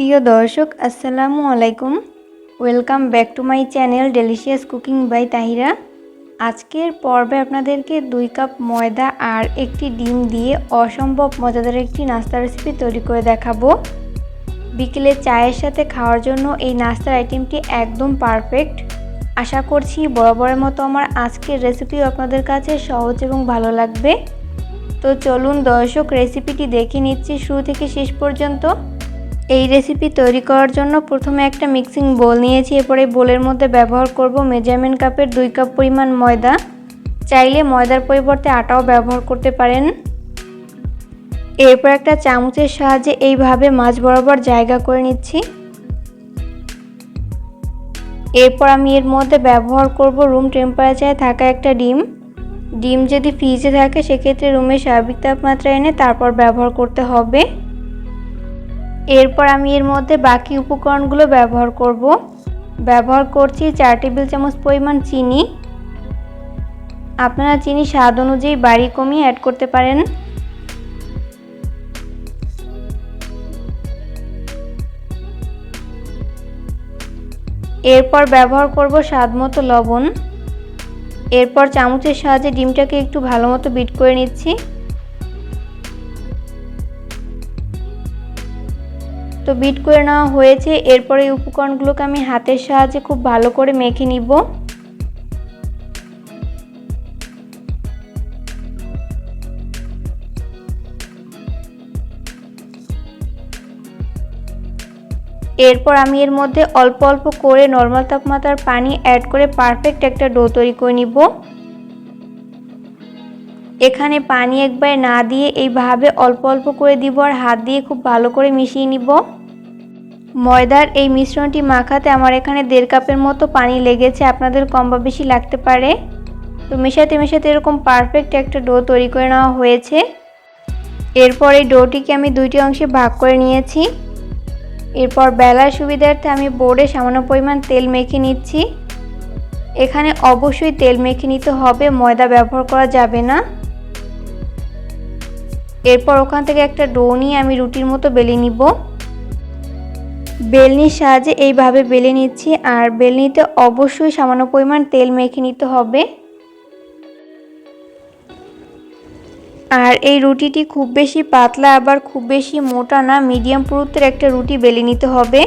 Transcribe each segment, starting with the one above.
প্রিয় দর্শক, আসসালামু আলাইকুম। Welcome back to my channel delicious cooking by Tahira আজকের পর্বে আপনাদেরকে দুই কাপ ময়দা আর একটি ডিম দিয়ে অসম্ভব মজাদার একটি নাস্তা রেসিপি তৈরি করে দেখাবো। বিকেলে চায়ের সাথে খাওয়ার জন্য এই নাস্তার আইটেমটি একদম পারফেক্ট আশা করছি বরাবরের মতো আমার আজকের রেসিপিও আপনাদের কাছে সহজ এবং ভালো লাগবে। তো চলুন দর্শক রেসিপিটি দেখে নিচ্ছি শুরু থেকে শেষ পর্যন্ত। এই রেসিপি তৈরি করার জন্য প্রথমে একটা মিক্সিং বোল নিয়েছি। এরপরে বোলের মধ্যে ব্যবহার করব মেজারমেন্ট কাপের দুই কাপ পরিমাণ ময়দা। চাইলে ময়দার পরিবর্তে আটাও ব্যবহার করতে পারেন। এরপর একটা চামচের সাহায্যে এইভাবে মাছ বরাবর জায়গা করে নিচ্ছি। এরপর আমি এর মধ্যে ব্যবহার করব রুম টেম্পারেচারে থাকা একটা ডিম। ডিম যদি ফ্রিজে থাকে, সেক্ষেত্রে রুমের স্বাভাবিক তাপমাত্রা এনে তারপর ব্যবহার করতে হবে। এরপর আমি এর মধ্যে বাকি উপকরণগুলো ব্যবহার করব। ব্যবহার করছি চার টেবিল চামচ পরিমাণ চিনি। আপনারা চিনি স্বাদ অনুযায়ী বাড়ি কমিয়ে অ্যাড করতে পারেন। এরপর ব্যবহার করব স্বাদ মতো লবণ। এরপর চামচের সাহায্যে ডিমটাকে একটু ভালো মতো বিট করে নিচ্ছি। তো বিট করে নেওয়া হয়েছে। এরপরে এই উপকরণগুলোকে আমি হাতের সাহায্যে খুব ভালো করে মেখে নিব। এরপর আমি এর মধ্যে অল্প অল্প করে নর্মাল তাপমাত্রার পানি অ্যাড করে পারফেক্ট একটা ডো তৈরি করে নিব। এখানে পানি একবার না দিয়ে এইভাবে অল্প অল্প করে দিব আর হাত দিয়ে খুব ভালো করে মিশিয়ে নিব। ময়দার এই মিশ্রণটি মাখাতে আমার এখানে দেড় কাপের মতো পানি লেগেছে। আপনাদের কম বা বেশি লাগতে পারে। তো মেশাতে মেশাতে এরকম পারফেক্ট একটা ডো তৈরি করে নেওয়া হয়েছে। এরপর এই ডোটিকে আমি দুইটি অংশে ভাগ করে নিয়েছি। এরপর বেলার সুবিধার্থে আমি বোর্ডে সামান্য পরিমাণ তেল মেখে নিচ্ছি। এখানে অবশ্যই তেল মেখে নিতে হবে, ময়দা ব্যবহার করা যাবে না। এরপর ওখান থেকে একটা ডো নিয়ে আমি রুটির মতো বেলে নিব। বেলনির সাহায্যে এইভাবে বেলে নিচ্ছি। আর বেলনিতে অবশ্যই সামান্য পরিমাণ তেল মেখে নিতে হবে। আর এই রুটিটি খুব বেশি পাতলা আবার খুব বেশি মোটা না মিডিয়াম পুরুত্বের একটা রুটি বেলে নিতে হবে।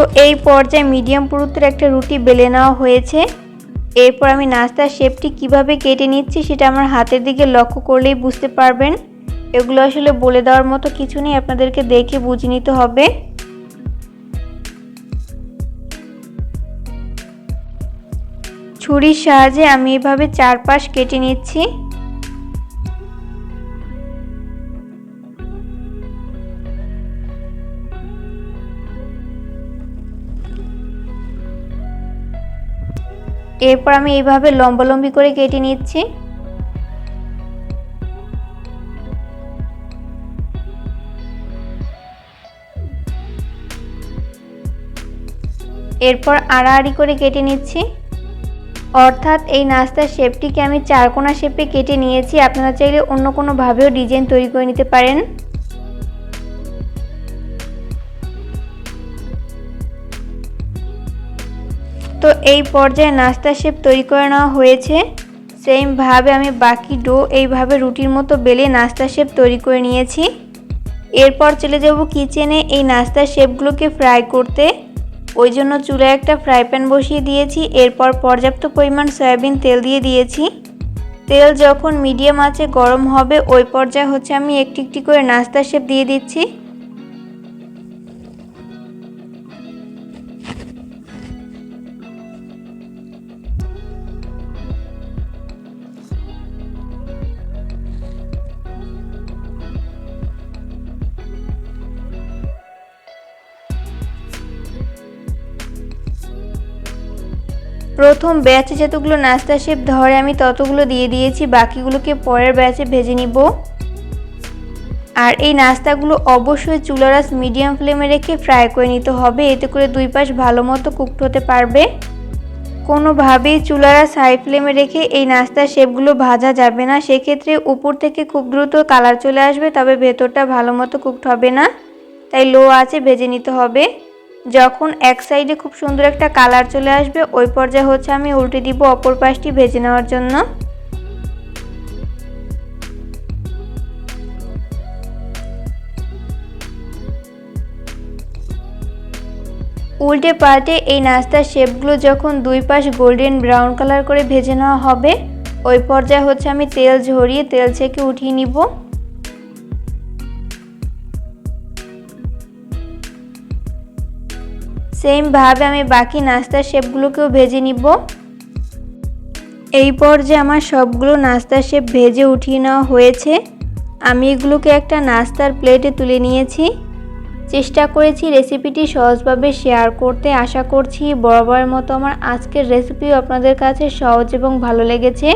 তো এই পর্যায়ে মিডিয়াম পুরুত্বের একটা রুটি বেলে নেওয়া হয়েছে। এরপর আমি নাস্তার শেপটি কীভাবে কেটে নিচ্ছি সেটা আমার হাতের দিকে লক্ষ্য করলেই বুঝতে পারবেন। এগুলো আসলে বলে দেওয়ার মতো কিছু নেই, আপনাদেরকে দেখে বুঝে নিতে হবে। ছুরির সাহায্যে আমি এভাবে চারপাশ কেটে নিচ্ছি। এরপর আমি এইভাবে লম্বালম্বি করে কেটে নিচ্ছি। এরপর আড়াআড়ি করে কেটে নিচ্ছি। অর্থাৎ এই নাস্তার শেপটিকে আমি চারকোনা শেপে কেটে নিয়েছি। আপনারা চাইলে অন্য কোনোভাবেও ডিজাইন তৈরি করে নিতে পারেন। এই পর্যায়ে নাস্তা শেপ তৈরি করে নেওয়া হয়েছে। সেমভাবে আমি বাকি ডো এইভাবে রুটির মতো বেলে নাস্তা শেপ তৈরি করে নিয়েছি। এরপর চলে যাব কিচেনে এই নাস্তার শেপগুলোকে ফ্রাই করতে। ওই জন্য চুলায় একটা ফ্রাই প্যান বসিয়ে দিয়েছি। এরপর পর্যাপ্ত পরিমাণ সয়াবিন তেল দিয়ে দিয়েছি। তেল যখন মিডিয়াম আছে গরম হবে, ওই পর্যায়ে হচ্ছে আমি একটি একটি করে নাস্তা শেপ দিয়ে দিচ্ছি। প্রথম ব্যাচে যতগুলো নাস্তা শেপ ধরে, আমি ততগুলো দিয়ে দিয়েছি, বাকিগুলোকে পরের ব্যাচে ভেজে নিব। আর এই নাস্তাগুলো অবশ্যই চুলারাস মিডিয়াম ফ্লেমে রেখে ফ্রাই করে নিতে হবে, এতে করে দুই পাশ ভালো মতো কুকড হতে পারবে। কোনোভাবেই চুলারাস হাই ফ্লেমে রেখে এই নাস্তার শেপগুলো ভাজা যাবে না। সেক্ষেত্রে উপর থেকে খুব দ্রুত কালার চলে আসবে, তবে ভেতরটা ভালো মতো কুকড হবে না, তাই লো আছে ভেজে নিতে হবে। যখন এক সাইডে খুব সুন্দর একটা কালার চলে আসবে, ওই পর্যায়ে হচ্ছে আমি উল্টে দিব অপর পাশটি ভেজে নেওয়ার জন্য। উল্টে পাল্টে এই নাস্তার শেপগুলো যখন দুই পাশ গোল্ডেন ব্রাউন কালার করে ভেজে নেওয়া হবে, ওই পর্যায়ে হচ্ছে আমি তেল ঝরিয়ে তেল ছেঁকে উঠিয়ে নিব। সেমভাবে আমি বাকি নাস্তার শেপগুলোকেও ভেজে নিব। এই পর্যায়ে আমার সবগুলো নাস্তার শেপ ভেজে উঠিয়ে নেওয়া হয়েছে। আমি এগুলোকে একটা নাস্তার প্লেটে তুলে নিয়েছি। চেষ্টা করেছি রেসিপিটি সহজভাবে শেয়ার করতে। আশা করছি বরাবরের মতো আমার আজকের রেসিপিও আপনাদের কাছে সহজ এবং ভালো লেগেছে।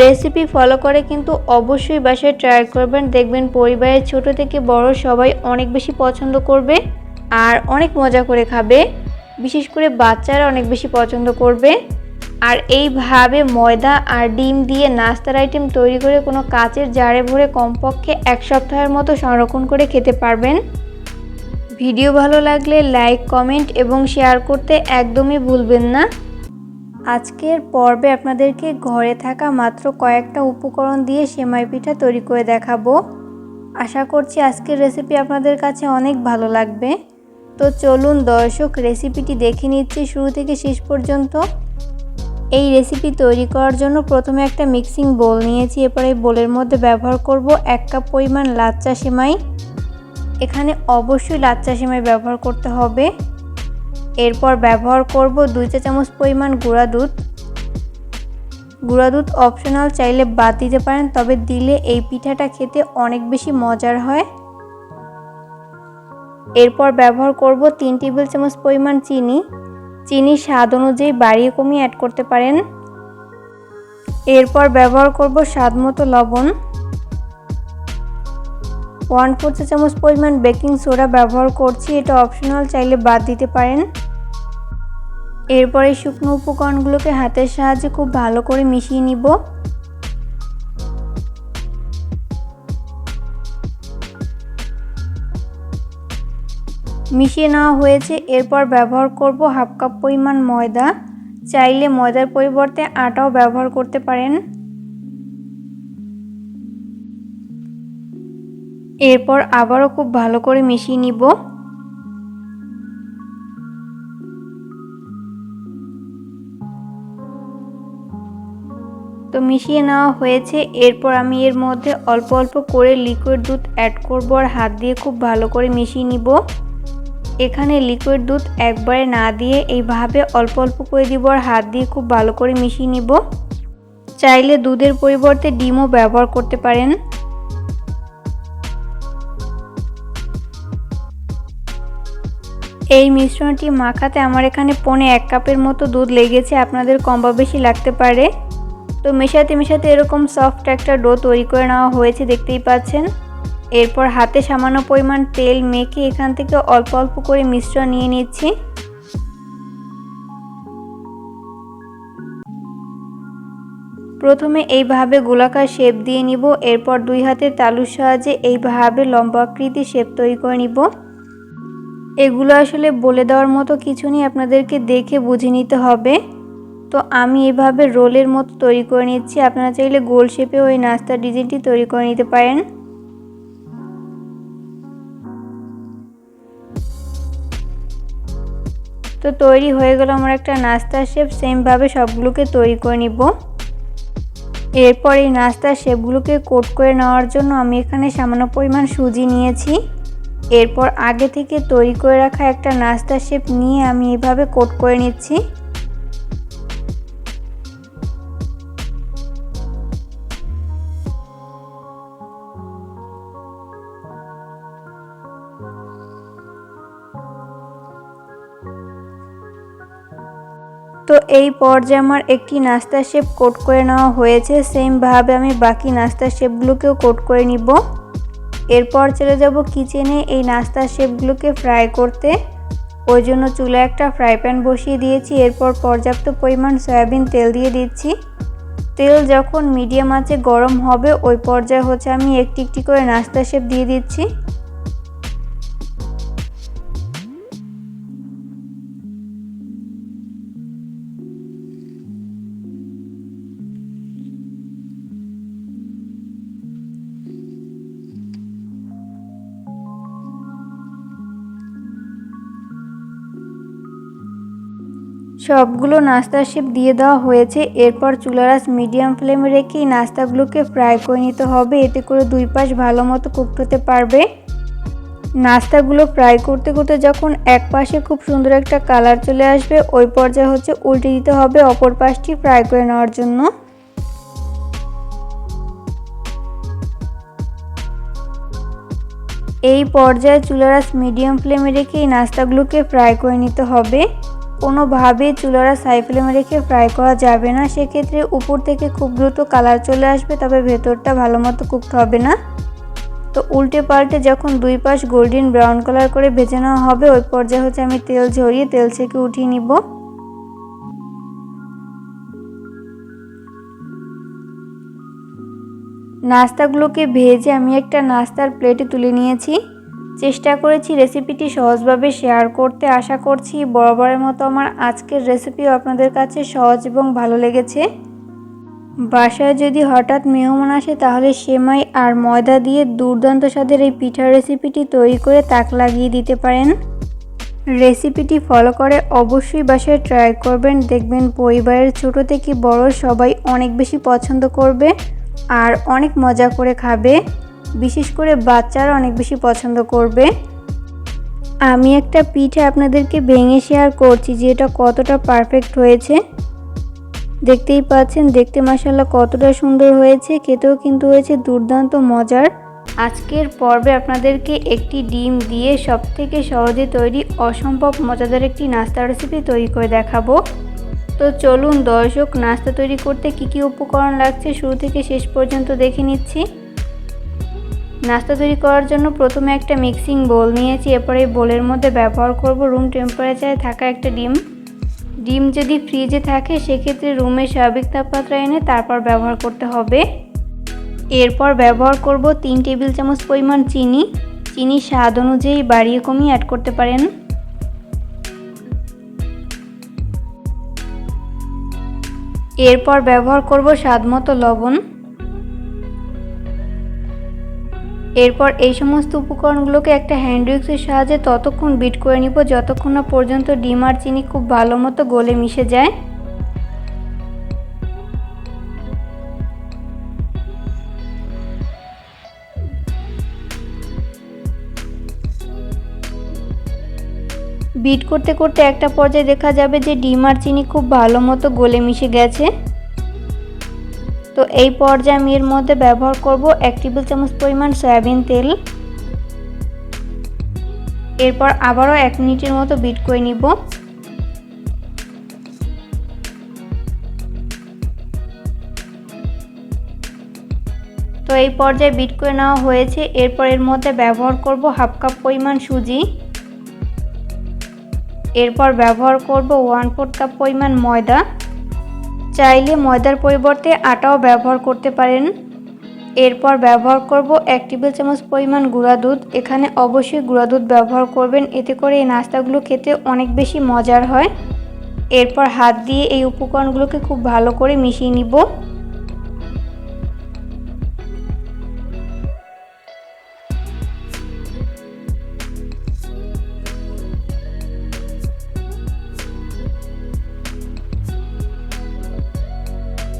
রেসিপি ফলো করে কিন্তু অবশ্যই বাসায় ট্রাই করবেন। দেখবেন পরিবারের ছোট থেকে বড় সবাই অনেক বেশি পছন্দ করবে। আর অনেক মজা করে খাবে। বিশেষ করে বাচ্চারা অনেক বেশি পছন্দ করবে। আর এইভাবে ময়দা আর ডিম দিয়ে নাস্তার আইটেম তৈরি করে কোনো কাচের জারে ভরে কমপক্ষে এক সপ্তাহের মতো সংরক্ষণ করে খেতে পারবেন। ভিডিও ভালো লাগলে লাইক কমেন্ট এবং শেয়ার করতে একদমই ভুলবেন না। আজকের পর্বে আপনাদেরকে ঘরে থাকা মাত্র কয়েকটা উপকরণ দিয়ে সেমাই পিঠা তৈরি করে দেখাবো। আশা করছি আজকের রেসিপি আপনাদের কাছে অনেক ভালো লাগবে। তো চলুন দর্শক রেসিপিটি দেখে নিচ্ছি শুরু থেকে শেষ পর্যন্ত। এই রেসিপি তৈরি করার জন্য প্রথমে একটা মিক্সিং বোল নিয়েছি, এরপর এই বোলের মধ্যে ব্যবহার করব এক কাপ পরিমাণ লাচ্চা সেমাই। এখানে অবশ্যই লাচ্চা সেমাই ব্যবহার করতে হবে। এরপর ব্যবহার করব দুই চা চামচ পরিমাণ গুঁড়া দুধ। গুঁড়া দুধ অপশনাল চাইলে বাদ দিতে পারেন, তবে দিলে এই পিঠাটা খেতে অনেক বেশি মজার হয়। এরপর ব্যবহার করব তিন টেবিল চামচ পরিমাণ চিনি। চিনি স্বাদ অনুযায়ী বাড়িয়ে কমিয়ে অ্যাড করতে পারেন। এরপর ব্যবহার করব স্বাদ মতো লবণ। ওয়ান ফোর চামচ পরিমাণ বেকিং সোডা ব্যবহার করছি, এটা অপশনাল, চাইলে বাদ দিতে পারেন। এরপরে শুকনো উপকরণগুলোকে হাতের সাহায্যে খুব ভালো করে মিশিয়ে নিব। মিশিয়ে নেওয়া হয়েছে। এরপর ব্যবহার করব হাফ কাপ পরিমাণ ময়দা। চাইলে ময়দার পরিবর্তে আটাও ব্যবহার করতে পারেন। এরপর আবারও খুব ভালো করে মিশিয়ে নিব। তো মিশিয়ে নেওয়া হয়েছে। এরপর আমি এর মধ্যে অল্প অল্প করে লিকুইড দুধ অ্যাড করব আর হাত দিয়ে খুব ভালো করে মিশিয়ে নিব। এখানে লিকুইড দুধ একবারে না দিয়ে এইভাবে অল্প অল্প করে দিব আর হাত দিয়ে খুব ভালো করে মিশিয়ে নিব। চাইলে দুধের পরিবর্তে ডিমও ব্যবহার করতে পারেন। এই মিশ্রণটি মাখাতে আমার এখানে পনে এক কাপের মতো দুধ লেগেছে, আপনাদের কম বা বেশি লাগতে পারে। তো মেশাতে মেশাতে এরকম সফট একটা ডো তৈরি করে নেওয়া হয়েছে, দেখতেই পাচ্ছেন। এরপর হাতে সামান্য পরিমাণ তেল মেখে এখান থেকে অল্প অল্প করে মিশ্রণ নিয়ে নিচ্ছি। প্রথমে এইভাবে গোলাকার শেপ দিয়ে নিব, এরপর দুই হাতের তালুর সাহায্যে এইভাবে লম্বা আকৃতি শেপ তৈরি করে নিব। এগুলো আসলে বলে দেওয়ার মতো কিছু নেই, আপনাদেরকে দেখে বুঝে নিতে হবে। তো আমি এভাবে রোলের মতো তৈরি করে নিচ্ছি, আপনারা চাইলে গোল শেপে ওই নাস্তার ডিজাইনটি তৈরি করে নিতে পারেন। তো তৈরি হয়ে গেল আমার একটা নাস্তার শেপ সেমভাবে সবগুলোকে তৈরি করে নিব। এরপর এই নাস্তার শেপগুলোকে কোট করে নেওয়ার জন্য আমি এখানে সামান্য পরিমাণ সুজি নিয়েছি। এরপর আগে থেকে তৈরি করে রাখা একটা নাস্তার শেপ নিয়ে আমি এভাবে কোট করে নিচ্ছি। এই পর্যায়ে আমার একটি নাস্তার শেপ কোট করে নেওয়া হয়েছে। সেমভাবে আমি বাকি নাস্তার শেপগুলোকেও কোট করে নিব। এরপর চলে যাব কিচেনে এই নাস্তার শেপগুলোকে ফ্রাই করতে। ওই জন্য চুলে একটা ফ্রাই প্যান বসিয়ে দিয়েছি। এরপর পর্যাপ্ত পরিমাণ সয়াবিন তেল দিয়ে দিচ্ছি। তেল যখন মিডিয়াম আঁচে গরম হবে, ওই পর্যায়ে হচ্ছে আমি একটি একটি করে নাস্তা শেপ দিয়ে দিচ্ছি। সবগুলো নাস্তার শেপ দিয়ে দেওয়া হয়েছে। এরপর চুলারাস মিডিয়াম ফ্লেমে রেখে নাস্তাগুলোকে ফ্রাই করে নিতে হবে। এতে করে দুই পাশ ভালো মতো কুকড হতে পারবে। নাস্তাগুলো ফ্রাই করতে করতে যখন এক পাশে খুব সুন্দর একটা কালার চলে আসবে, ওই পর্যায়ে হচ্ছে উল্টে দিতে হবে অপর পাশটি ফ্রাই করে নেওয়ার জন্য। এই পর্যায়ে চুলারাস মিডিয়াম ফ্লেমে রেখে এই নাস্তাগুলোকে ফ্রাই করে নিতে হবে। কোনোভাবে চুলারা সাই ফ্লেমে রেখে ফ্রাই করা যাবে না। সেক্ষেত্রে উপর থেকে খুব দ্রুত কালার চলে আসবে, তবে ভেতরটা ভালো মতো কুকতে হবে না। তো উল্টে পাল্টে যখন দুই পাশ গোল্ডেন ব্রাউন কালার করে ভেজে নেওয়া হবে, ওই পর্যায়ে হচ্ছে আমি তেল ঝরিয়ে তেল থেকে উঠিয়ে নিব। নাস্তাগুলোকে ভেজে আমি একটা নাস্তার প্লেটে তুলে নিয়েছি। চেষ্টা করেছি রেসিপিটি সহজভাবে শেয়ার করতে। আশা করছি বরাবরের মতো আমার আজকের রেসিপিও আপনাদের কাছে সহজ এবং ভালো লেগেছে। বাসায় যদি হঠাৎ মেহমান আসে, তাহলে সেমাই আর ময়দা দিয়ে দুর্দান্ত স্বাদের এই পিঠার রেসিপিটি তৈরি করে তাক লাগিয়ে দিতে পারেন। রেসিপিটি ফলো করে অবশ্যই বাসায় ট্রাই করবেন। দেখবেন পরিবারের ছোট থেকে বড় সবাই অনেক বেশি পছন্দ করবে আর অনেক মজা করে খাবে। বিশেষ করে বাচ্চারা অনেক বেশি পছন্দ করবে। আমি একটা পিঠে আপনাদেরকে ভেঙে শেয়ার করছি যে এটা কতটা পারফেক্ট হয়েছে। দেখতেই পাচ্ছেন, দেখতে মাসাল্লাহ কতটা সুন্দর হয়েছে, খেতেও কিন্তু হয়েছে দুর্দান্ত মজার। আজকের পর্বে আপনাদেরকে একটি ডিম দিয়ে সব থেকে সহজে তৈরি অসম্ভব মজাদার একটি নাস্তা রেসিপি তৈরি করে দেখাবো। তো চলুন দর্শক, নাস্তা তৈরি করতে কি কি উপকরণ লাগছে? শুরু থেকে শেষ পর্যন্ত দেখে নিচ্ছি। নাস্তা তৈরি করার জন্য প্রথমে একটা মিক্সিং বোল নিয়েছি, এরপর এই বোলের মধ্যে ব্যবহার করব রুম টেম্পারেচারে থাকা একটা ডিম। ডিম যদি ফ্রিজে থাকে, সেক্ষেত্রে রুমের স্বাভাবিক তাপমাত্রা এনে তারপর ব্যবহার করতে হবে। এরপর ব্যবহার করব তিন টেবিল চামচ পরিমাণ চিনি। চিনি স্বাদ অনুযায়ী বাড়িয়ে কমিয়ে অ্যাড করতে পারেন। এরপর ব্যবহার করব স্বাদ মতো লবণ। এরপর এই সমস্ত উপকরণগুলোকে একটা হ্যান্ড উইক্সের সাহায্যে ততক্ষণ বিট করে নিব, যতক্ষণ না পর্যন্ত ডিম আর চিনি খুব ভালো মতো গলে মিশে যায়। বিট করতে করতে একটা পর্যায়ে দেখা যাবে যে ডিম আর চিনি খুব ভালো মতো গলে মিশে গেছে। তো এই পর্যায়ে আমি এর মধ্যে ব্যবহার করব এক টেবিল চামচ পরিমাণ সয়াবিন তেল। এরপর আবারও এক মিনিটের মতো বিট করে নিব। তো এই পর্যায়ে বিট করে নেওয়া হয়েছে। এরপর এর মধ্যে ব্যবহার করব হাফ কাপ পরিমাণ সুজি। এরপর ব্যবহার করব ওয়ান ফোর্থ কাপ পরিমাণ ময়দা। চাইলে ময়দার পরিবর্তে আটাও ব্যবহার করতে পারেন। এরপর ব্যবহার করব এক টেবিল চামচ পরিমাণ গুঁড়া দুধ। এখানে অবশ্যই গুঁড়া দুধ ব্যবহার করবেন। এতে করে এই নাস্তাগুলো খেতে অনেক বেশি মজার হয়। এরপর হাত দিয়ে এই উপকরণগুলোকে খুব ভালো করে মিশিয়ে নিব।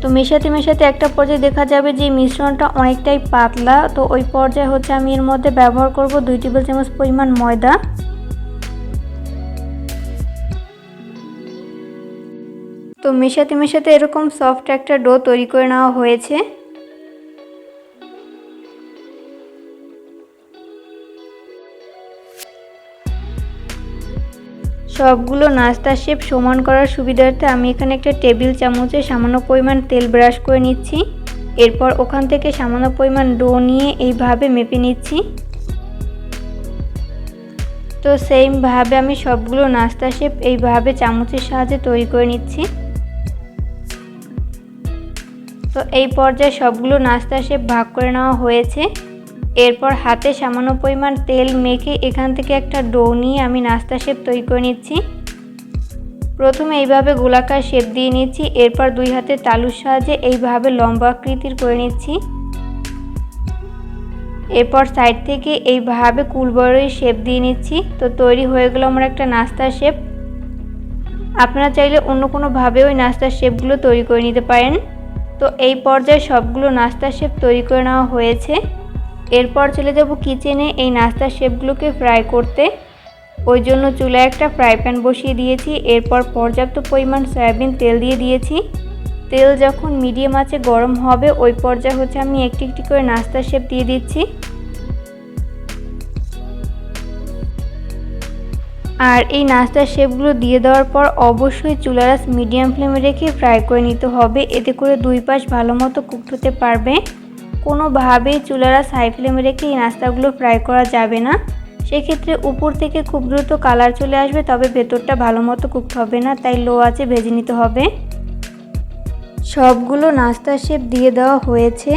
তো মেশাতে মেশাতে একটা পর্যায়ে দেখা যাবে যে মিশ্রণটা অনেকটাই পাতলা। তো ওই পর্যায়ে হচ্ছে আমি এর মধ্যে ব্যবহার করব দুই টেবিল চামচ পরিমাণ ময়দা। তো মেশাতে মেশাতে এরকম সফট একটা ডো তৈরি করে নেওয়া হয়েছে। সবগুলো নাস্তা শেপ সমান করার সুবিধার্থে আমি এখানে একটা টেবিল চামচে সামান্য পরিমাণ তেল ব্রাশ করে নিচ্ছি। এরপর ওখান থেকে সামান্য পরিমাণ ডো নিয়ে এইভাবে মেপে নিচ্ছি। তো সেইমভাবে আমি সবগুলো নাস্তা শেপ এইভাবে চামচের সাহায্যে তৈরি করে নিচ্ছি। তো এই পর্যায়ে সবগুলো নাস্তা শেপ ভাগ করে নেওয়া হয়েছে। এরপর হাতে সামান্য পরিমাণ তেল মেখে এখান থেকে একটা ডো নিয়ে আমি নাস্তা শেপ তৈরি করে নিচ্ছি। প্রথমে এইভাবে গোলাকার শেপ দিয়ে নিচ্ছি, এরপর দুই হাতে তালুর সাহায্যে এইভাবে লম্বা আকৃতির করে নিচ্ছি। এরপর সাইড থেকে এইভাবে কুলবড়ই শেপ দিয়ে নিচ্ছি। তো তৈরি হয়ে গেল আমার একটা নাস্তার শেপ। আপনারা চাইলে অন্য কোনোভাবে ওই নাস্তার শেপগুলো তৈরি করে নিতে পারেন। তো এই পর্যায়ে সবগুলো নাস্তার শেপ তৈরি করে নেওয়া হয়েছে। এরপর চলে যাব কিচেনে এই নাস্তার শেপগুলোকে ফ্রাই করতে। ওই জন্য চুলায় একটা ফ্রাই প্যান বসিয়ে দিয়েছি। এরপর পর্যাপ্ত পরিমাণ সয়াবিন তেল দিয়ে দিয়েছি। তেল যখন মিডিয়াম আছে, গরম হবে, ওই পর্যায়ে হচ্ছে আমি একটি একটি করে নাস্তার শেপ দিয়ে দিচ্ছি। আর এই নাস্তার শেপগুলো দিয়ে দেওয়ার পর অবশ্যই চুলারাস মিডিয়াম ফ্লেমে রেখে ফ্রাই করে নিতে হবে। এতে করে দুই পাশ ভালো মতো হতে পারবে। কোনোভাবেই চুলারাস হাই ফ্লেমে রেখে এই নাস্তাগুলো ফ্রাই করা যাবে না। সেক্ষেত্রে উপর থেকে খুব দ্রুত কালার চলে আসবে, তবে ভেতরটা ভালো মতো কুকড হবে না, তাই লো আছে ভেজে নিতে হবে। সবগুলো নাস্তা শেপ দিয়ে দেওয়া হয়েছে।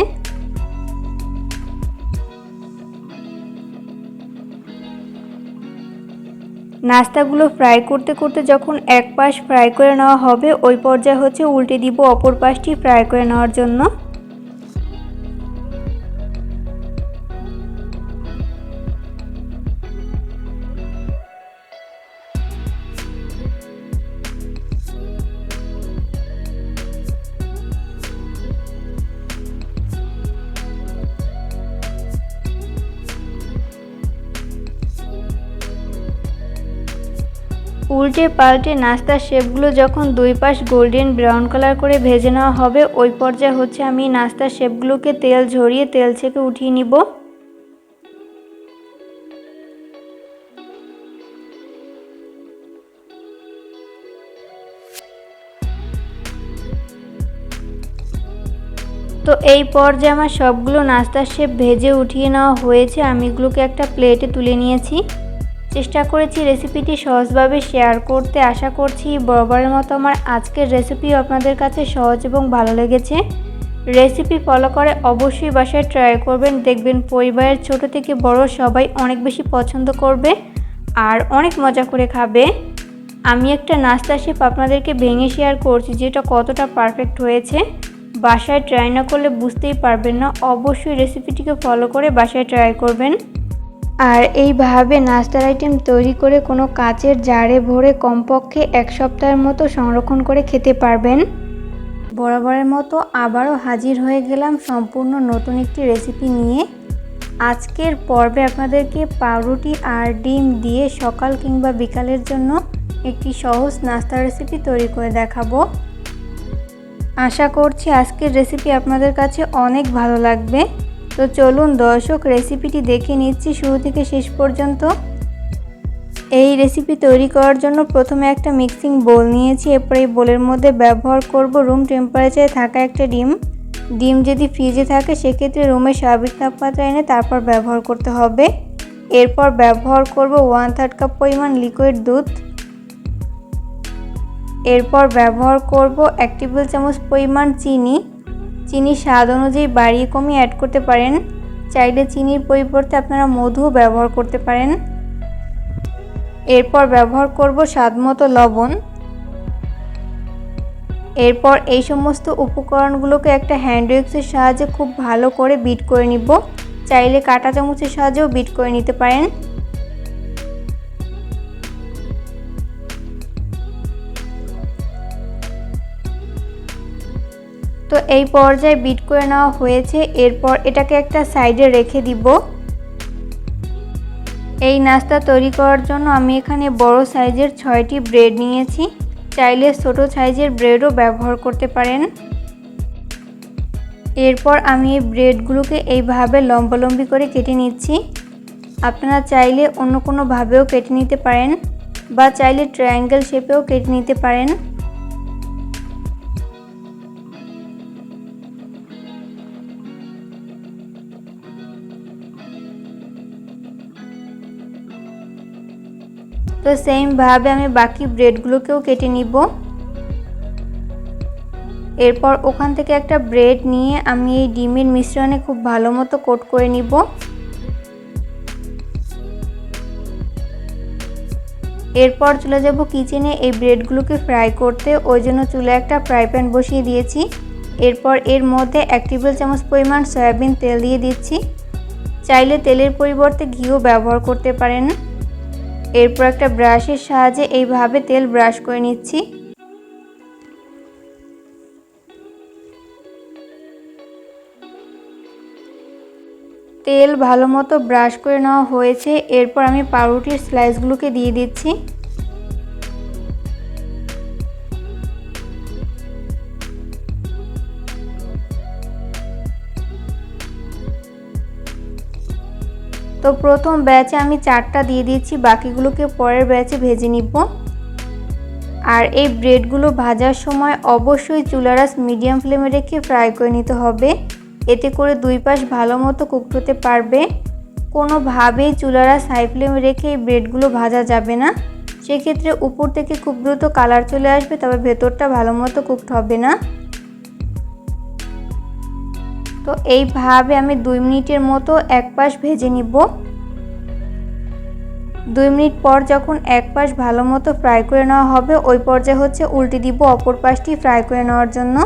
নাস্তাগুলো ফ্রাই করতে করতে যখন এক পাশ ফ্রাই করে নেওয়া হবে, ওই পর্যায়ে হচ্ছে উল্টে দিব অপর পাশটি ফ্রাই করে নেওয়ার জন্য। উল্টে পাল্টে নাস্তার শেপগুলো যখন দুই পাশ গোল্ডেন ব্রাউন কালার করে ভেজে নেওয়া হবে, ওই পর্যায়ে হচ্ছে আমি নাস্তার শেপগুলোকে তেল ঝরিয়ে তেল ছেঁকে উঠিয়ে নিব। তো এই পর্যায়ে আমার সবগুলো নাস্তার শেপ ভেজে উঠিয়ে নেওয়া হয়েছে, আমি এগুলোকে একটা প্লেটে তুলে নিয়েছি। চেষ্টা করেছি রেসিপিটি সহজভাবে শেয়ার করতে। আশা করছি বরাবরের মতো আমার আজকের রেসিপি আপনাদের কাছে সহজ এবং ভালো লেগেছে। রেসিপি ফলো করে অবশ্যই বাসায় ট্রাই করবেন। দেখবেন পরিবারের ছোট থেকে বড় সবাই অনেক বেশি পছন্দ করবে আর অনেক মজা করে খাবে। আমি একটা নাস্তা শেপ আপনাদেরকে ভেঙে শেয়ার করছি যেটা কতটা পারফেক্ট হয়েছে। বাসায় ট্রাই না করলে বুঝতেই পারবেন না। অবশ্যই রেসিপিটিকে ফলো করে বাসায় ট্রাই করবেন। আর এইভাবে নাস্তার আইটেম তৈরি করে কোনো কাচের জারে ভরে কমপক্ষে এক সপ্তাহের মতো সংরক্ষণ করে খেতে পারবেন। বরাবরের মতো আবারও হাজির হয়ে গেলাম সম্পূর্ণ নতুন একটি রেসিপি নিয়ে। আজকের পর্বে আপনাদেরকে পাউরুটি আর ডিম দিয়ে সকাল কিংবা বিকালের জন্য একটি সহজ নাস্তা রেসিপি তৈরি করে দেখাবো। আশা করছি আজকের রেসিপি আপনাদের কাছে অনেক ভালো লাগবে। তো চলুন দর্শক রেসিপিটি দেখে নিচ্ছি শুরু থেকে শেষ পর্যন্ত। এই রেসিপি তৈরি করার জন্য প্রথমে একটা মিক্সিং বোল নিয়েছি, এরপর এই বোলের মধ্যে ব্যবহার করব রুম টেম্পারেচারে থাকা একটা ডিম। ডিম যদি ফ্রিজে থাকে, সেক্ষেত্রে রুমের স্বাভাবিক তাপমাত্রা এনে তারপর ব্যবহার করতে হবে। এরপর ব্যবহার করব ওয়ান থার্ড কাপ পরিমাণ লিকুইড দুধ। এরপর ব্যবহার করব এক টেবিল চামচ পরিমাণ চিনি। চিনি স্বাদ অনুযায়ী বাড়িয়ে কমিয়ে অ্যাড করতে পারেন। চাইলে চিনির পরিবর্তে আপনারা মধুও ব্যবহার করতে পারেন। এরপর ব্যবহার করব স্বাদ মতো লবণ। এরপর এই সমস্ত উপকরণগুলোকে একটা হ্যান্ড উইক্সের সাহায্যে খুব ভালো করে বিট করে নিব। চাইলে কাটা চামচের সাহায্যেও বিট করে নিতে পারেন। তো এই পর্যায়ে বিট করে নেওয়া হয়েছে। এরপর এটাকে একটা সাইডে রেখে দিব। এই নাস্তা তৈরি করার জন্য আমি এখানে বড় সাইজের ছয়টি ব্রেড নিয়েছি। চাইলে ছোট সাইজের ব্রেডও ব্যবহার করতে পারেন। এরপর আমি এই ব্রেডগুলোকে এইভাবে লম্বালম্বি করে কেটে নিচ্ছি। আপনারা চাইলে অন্য কোনোভাবেও কেটে নিতে পারেন বা চাইলে ট্রায়াঙ্গেল শেপেও কেটে নিতে পারেন। তো সেমভাবে আমি বাকি ব্রেডগুলোকেও কেটে নিব। এরপর ওখান থেকে একটা ব্রেড নিয়ে আমি এই ডিমের মিশ্রণে খুব ভালো মতো কোট করে নিব। এরপর চলে যাব কিচেনে এই ব্রেডগুলোকে ফ্রাই করতে। ওই জন্য চুলে একটা ফ্রাই প্যান বসিয়ে দিয়েছি। এরপর এর মধ্যে এক টেবিল চামচ পরিমাণ সয়াবিন তেল দিয়ে দিচ্ছি। চাইলে তেলের পরিবর্তে ঘিও ব্যবহার করতে পারেন। এরপর একটা ব্রাশের সাহায্যে এইভাবে তেল ব্রাশ করে নিচ্ছি। তেল ভালো মতো ব্রাশ করে নেওয়া হয়েছে। এরপর আমি পাউরুটির স্লাইসগুলোকে দিয়ে দিচ্ছি। তো প্রথম ব্যাচে আমি চারটা দিয়ে দিচ্ছি বাকিগুলোকে পরের ব্যাচে ভেজে নিব। আর এই ব্রেডগুলো ভাজার সময় অবশ্যই চুলারাস মিডিয়াম ফ্লেমে রেখে ফ্রাই করে নিতে হবে। এতে করে দুই পাশ ভালো মতো কুকড হতে পারবে। কোনোভাবেই চুলারাস হাই ফ্লেমে রেখে এই ব্রেডগুলো ভাজা যাবে না। সেক্ষেত্রে উপর থেকে খুব দ্রুত কালার চলে আসবে, তবে ভেতরটা ভালো মতো কুকড হবে না। তো এইভাবে আমি দুই মিনিটের মতো এক পাশ ভেজে নিব। দুই মিনিট পর যখন এক পাশ ভালো মতো ফ্রাই করে নেওয়া হবে, ওই পর্যায়ে হচ্ছে উল্টে দিব অপর পাশটি ফ্রাই করে নেওয়ার জন্য।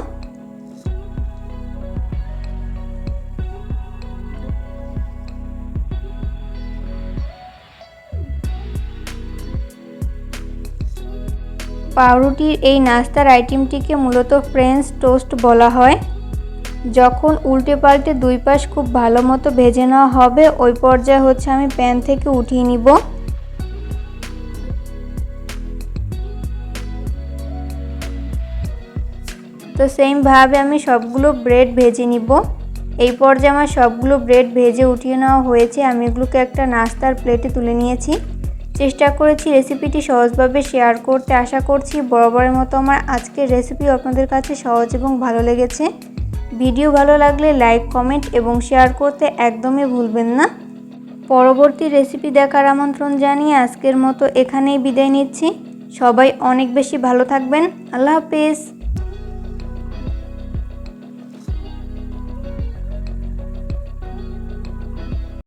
পাউরুটির এই নাস্তার আইটেমটিকে মূলত ফ্রেঞ্চ টোস্ট বলা হয়। যখন উল্টে পাল্টে দুই পাশ খুব ভালো মতো ভেজে নেওয়া হবে, ওই পর্যায়ে হচ্ছে আমি প্যান থেকে উঠিয়ে নিব। তো সেমভাবে আমি সবগুলো ব্রেড ভেজে নিব। এই পর্যায়ে আমার সবগুলো ব্রেড ভেজে উঠিয়ে নেওয়া হয়েছে। আমি এগুলোকে একটা নাস্তার প্লেটে তুলে নিয়েছি। চেষ্টা করেছি রেসিপিটি সহজভাবে শেয়ার করতে। আশা করছি বরাবরের মতো আমার আজকের রেসিপি আপনাদের কাছে সহজ এবং ভালো লেগেছে। ভিডিও ভালো লাগলে লাইক, কমেন্ট এবং শেয়ার করতে একদমই ভুলবেন না। পরবর্তী রেসিপি দেখার আমন্ত্রণ জানিয়ে আজকের মতো এখানেই বিদায় নিচ্ছি। সবাই অনেক বেশি ভালো থাকবেন। আল্লাহ হাফিজ।